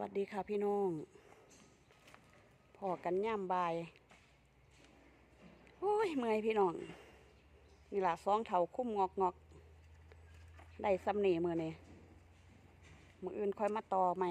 วัสดีค่ะพี่น้องพอกันย่ำบายโอ้ยเมื่อยพี่น้องนี่ล่ะสองเถาคุ้มงอกงอกได้ซ้ำนี่มือนี่มืออื่นค่อยมาต่อใหม่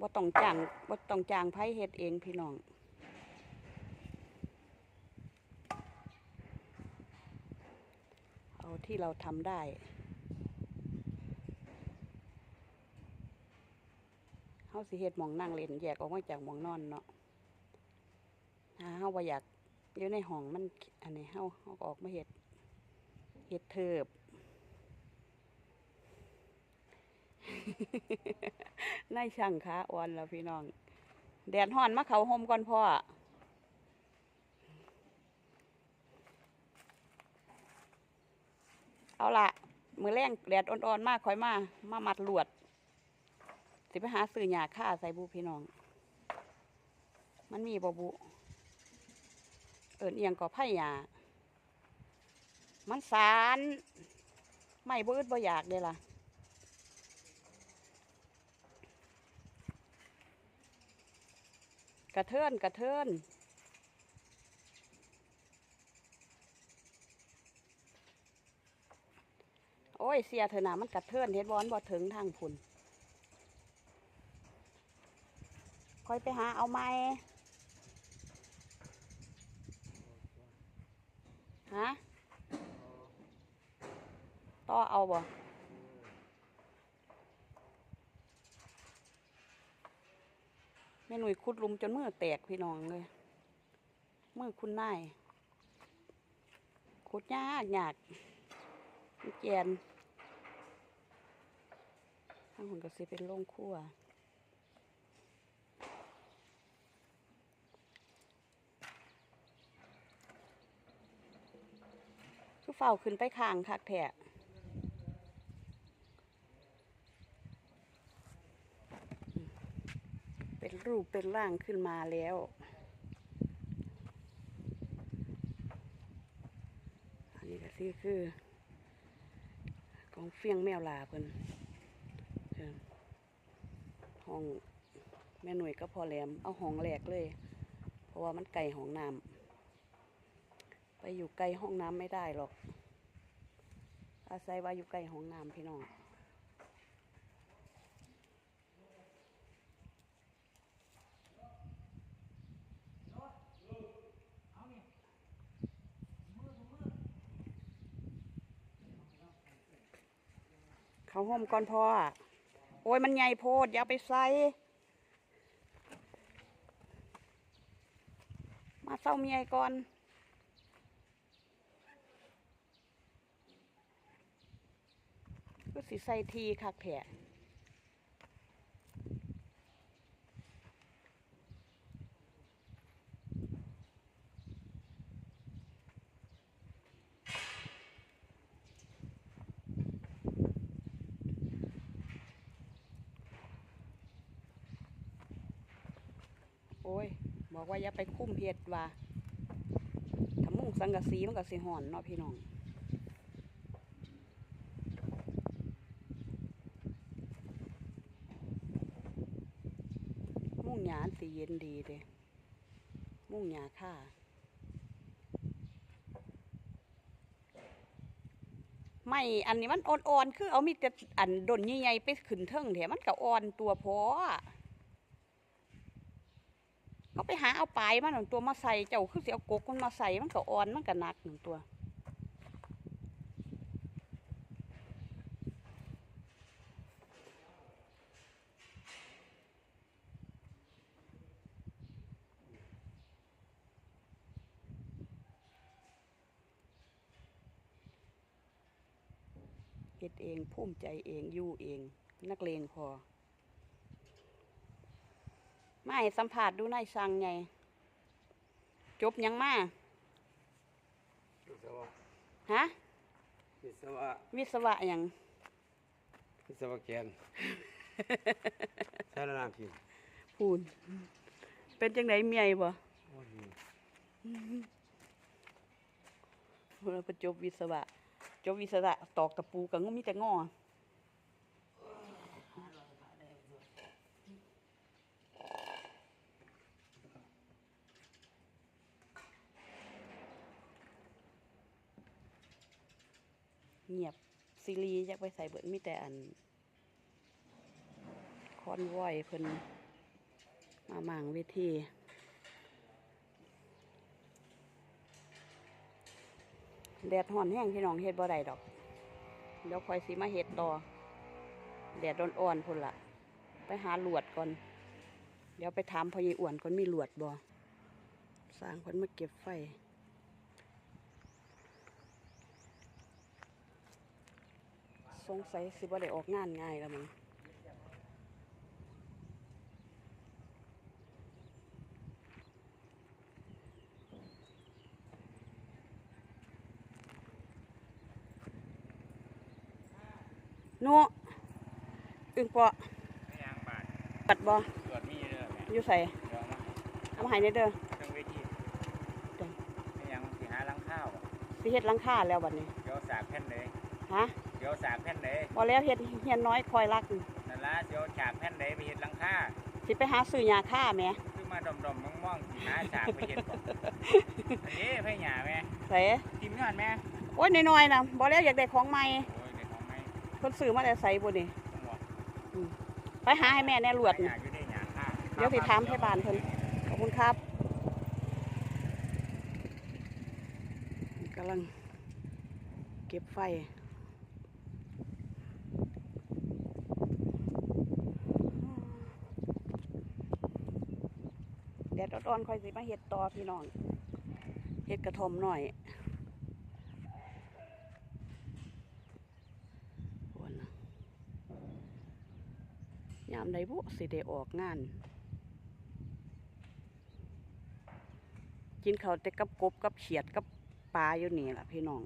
บ่ต้องจ้างบ่ต้องจ้างไผเฮ็ดเองพี่น้อง เอา ที่เราทำได้ เฮาสิเฮ็ดหมองนั่งเล่นแยกออกมาจากหมองนอนเนาะถ้าเฮาบ่อยากอยู่ในห้องมันอันนี้เฮาเฮาออกมาเฮ็ดเฮ็ดเทิบนายช่างขาอ่อนแล้วพี่น้อง แดดฮ้อนมาเขาห่มก่อนพ่อ เอาละมือแรงแดดอ่อนๆมากคอยมา มามัดลวด สิไปหาซื้อหยาค่าใส่บุพี่น้อง มันมีบบุเอินเอียงก็ไผ่หยามันสารไม่บืดบ่อยากเด้ล่ะกระเทินกระเทิน ยเสียเถอะนะมันกระเทินเฮ็ดบอนบ่ถึงทางพุ่นคอยไปหาเอาไม้ฮะต่อเอาบ่แม่หนุ่ยขุดลุมจนมือแตกพี่น้องเลยมือคุณนายขุดยากยากมันแกนางหุ่นก็สิเป็นโรงครัวคือเฝ้าขึ้นไปข้างคักแทะเป็นรูปเป็นร่างขึ้นมาแล้วอันนี้ก็สิคือของเฟียงแมวลาเพิ่นเพิ่น ห้องแม่หน่วยก็พอแหลม เอาห้องแหลกเลย เพราะว่ามันไกลห้องน้ำไปอยู่ไกลห้องน้ำไม่ได้หรอก อาศัยว่าอยู่ใกลห้องน้ำพี่น้องเขาห่มก่อนพ่อ โอ้ยมันใหญ่โพดอย่าไปใส่มาเศร้าเมียก่อนก็สิใส่ทีคักแผล โอ้ย บอกว่าอย่าไปคุ้มเห็ดว่าถ้ามุ่งสังกะสีมันก็สิห่อนเนาะพี่น้องมุ่งหยาสีเย็นดีเลยมุ่งหยาค่าไม่อันนี้มันอ่อนๆ คือเอามีแต่อันดนใหญ่ๆไปขึ้นเทิงแถมมันก็อ่อนตัวพอ ก็ไปหาเอาปลายมันหนึ่งตัวมาใส่เจ้าคือเสียกกมันมาใส่มันก็อ่อนมันก็หนักหนึ่งตัวเฮ็ดเองภูมิใจเองอยู่เอง นักเลงพอ ไม่สัมผัสดูนายสั่งไงจบยังมาวิศวะฮะวิศวะวิศวะหยังวิศวะแกนใช่แล้วนะพี่พูนเป็นจังไดเมียบ่โอ้ยเราประจบวิศวะเจ้าวิศวะตอกตะปูก็งมีแต่งอ เงียบซีรีส์อยากไปใส่เบิดมีแต่อันคอนวอยเพิ่นมาหมางเวทีแดดห่อนแห้งพี่น้องเฮ็ดบ่ได้ดอก เดี๋ยวคอยสิมาเฮ็ดต่อแดดอ่อนๆพุ่นละ ไปหาหลวดก่อน เดี๋ยวไปถามพ่อใหญ่อ้วนก่อนมีหลวดบ่สร้างเพิ่นมาเก็บไฟ สงสัยสิบ่ได้ออกงานง่ายแล้วมั้งโนอึ่งเปาะไม่ยางบาดปัดบ่ตรวจมีเด้อแม่อยู่ใส่เดี๋ยวมาเอามาให้ในเด้อเครื่องเวทีจ้ะไม่ยางสิหาลังข้าวอะสิเฮ็ดหลังคาแล้วบัดนี้ เดี๋ยวสากแผ่นเลย ฮะเดี๋ยวสากแผ่นเลยบ่แล้วเฮ็ดเฮียนน้อยคอยรักนั่นละเดี๋ยวฉากแผ่นเลยไปเฮ็ดลังคาสิไปหาซื้อยาฆ่าแหม่คือมาดมๆมองๆสิหาฉากไปเฮ็ดก่อนอันนี้ไผหญ้าแม่ใส่ทีมงานแม่โอ้ยน้อยๆนะบ่แล้วอยากได้ของใหม่โอ้ยได้ของไหมเพิ่นซื้อมาแต่ใส่บ่นี่ต้องบอกไปหาให้แม่แน่หลวดหนี่ญ้าอยู่ในหญ้าค่าเดี๋ยวสิถามให้บ้านเพิ่น ขอบคุณครับกำลังเก็บไฟ ดดอ่อนๆค่อยสิมาเฮ็ดต่อพี่น้องเฮ็ดกระทมหน่อยโอนนะยามใดบุสิได้ออกงาน กินข้าวแต่กับกบกับเขียดกับปลาอยู่นี่แหละพี่น้อง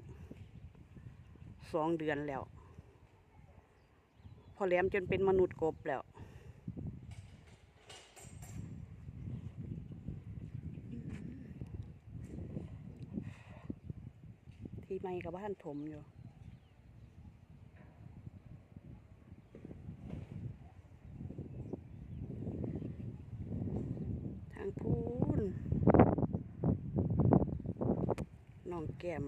สองเดือนแล้ว พอแหลมจนเป็นมนุษย์กบแล้ว ไม่กับบ้านถมอยู่ทางพูนน้องแก้ม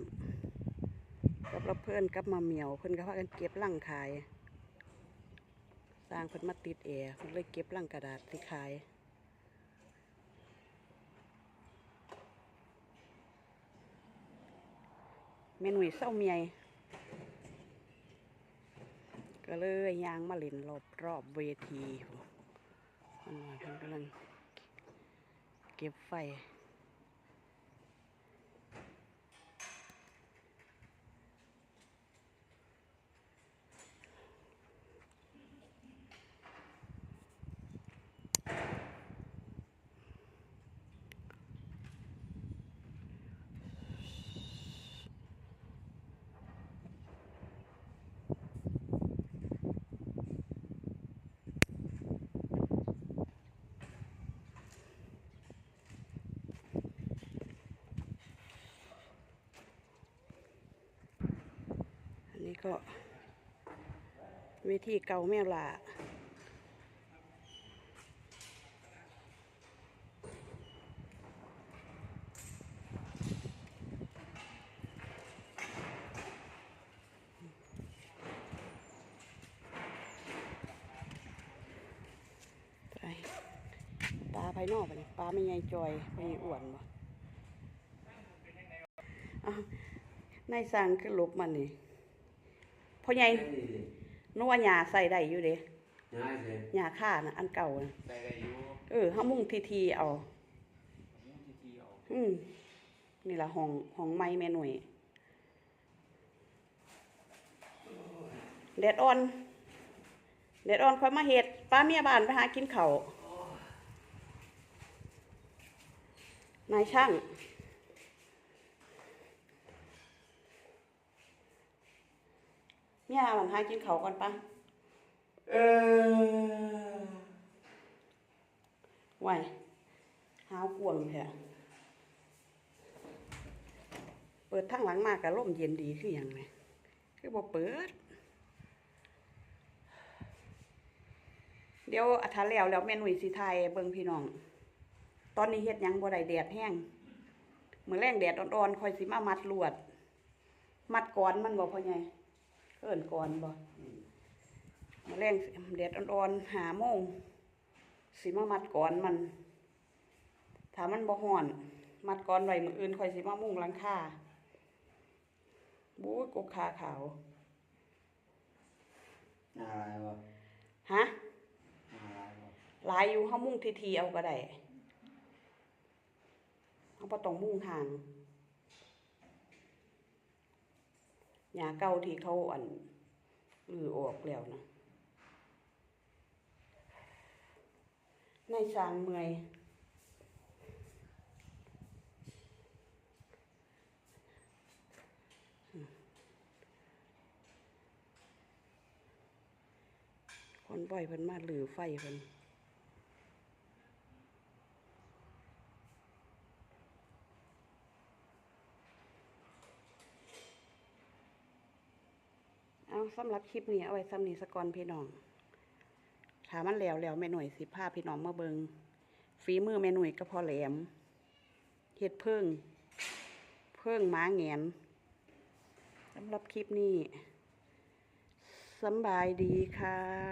กับเราเพื่อนกับมาเหมียวเพื่อนก็พากันเก็บลังขาย สร้างเพิ่นมาติดแอร์เพิ่นเลยเก็บลังกระดาษที่ขาย เมนุ่ยเศร้าเมียก็เลยยางมาเล่นรอบรอบเวทีมันว่าเพิ่นกำลังเก็บไฟ ก็เวทีเกาแม่ลาไปลาภายนอกไปนี่ปลาไม่ใหญ่จอยไม่อ้วนบ่อ้าวนายสั่งคือลบมันนี่ พ่อใหญ่นัวาหญ้าใส่ได้อยู่เด้ง่ายเลยหญ้าค่านะอันเก่านะใส่ได้อยู่เออห้ามุ่งทีทีๆเอาทีทีเอาอืมนี่ละห้องห้องไม้แม่หน่วยแดดอ่อนแดดอ่อนค่อยมาเห็ดป้าเมียบ้านไปหากินเขาวนายช่าง เมียหลังหากินเขาวก่อนปะเออไหวหาวกวงแท้เปิดทั้งหลังมากกับร่มเย็นดีคืออย่างไรคือบ่เปิด เดี๋ยวอัธาแล้วแล้วแม่หนุ่ยสิไทยเบิ่งพี่น้อง ตอนนี้เฮ็ดหยังบ่ได้แดดแห้งมื้อแรงแดดอ่อนๆค่อยสิมามัดลวด มัดก่อนมันบ่พ่อใหญ่ เอิ้นก่อนบ่มื้อแรงแดดอ่อนๆ5โมงสิมามัดก่อนมันถ้ามันบ่ฮ้อน มัดก่อนไว้มื้ออื่นค่อยสิมามุงหลังคาบู้ยกกขาขาวอะไรวะฮะอะไรวะหลายอยู่เฮามุ่งทีๆเอาก็ได้เฮาบ่ต้องมุ่งห่าง หญ้าเก่าที่เขาอันลือออกแล้วนะในสางเมื่อยคนบ่อยเพิ่นมาลือไฟเพิ่น เอาสำหรับคลิปนี้เอาไว้ซ้ำนี้สกอนพี่น้องถามมันแล้วแล้วแม่หน่วยสิพาพี่น้องมาเบิงฝีมือแม่หน่วยก็พอแหลมเห็ดเพิ่ง เพิ่งหม้าแงนสำหรับคลิปนี้สบายดีค่ะ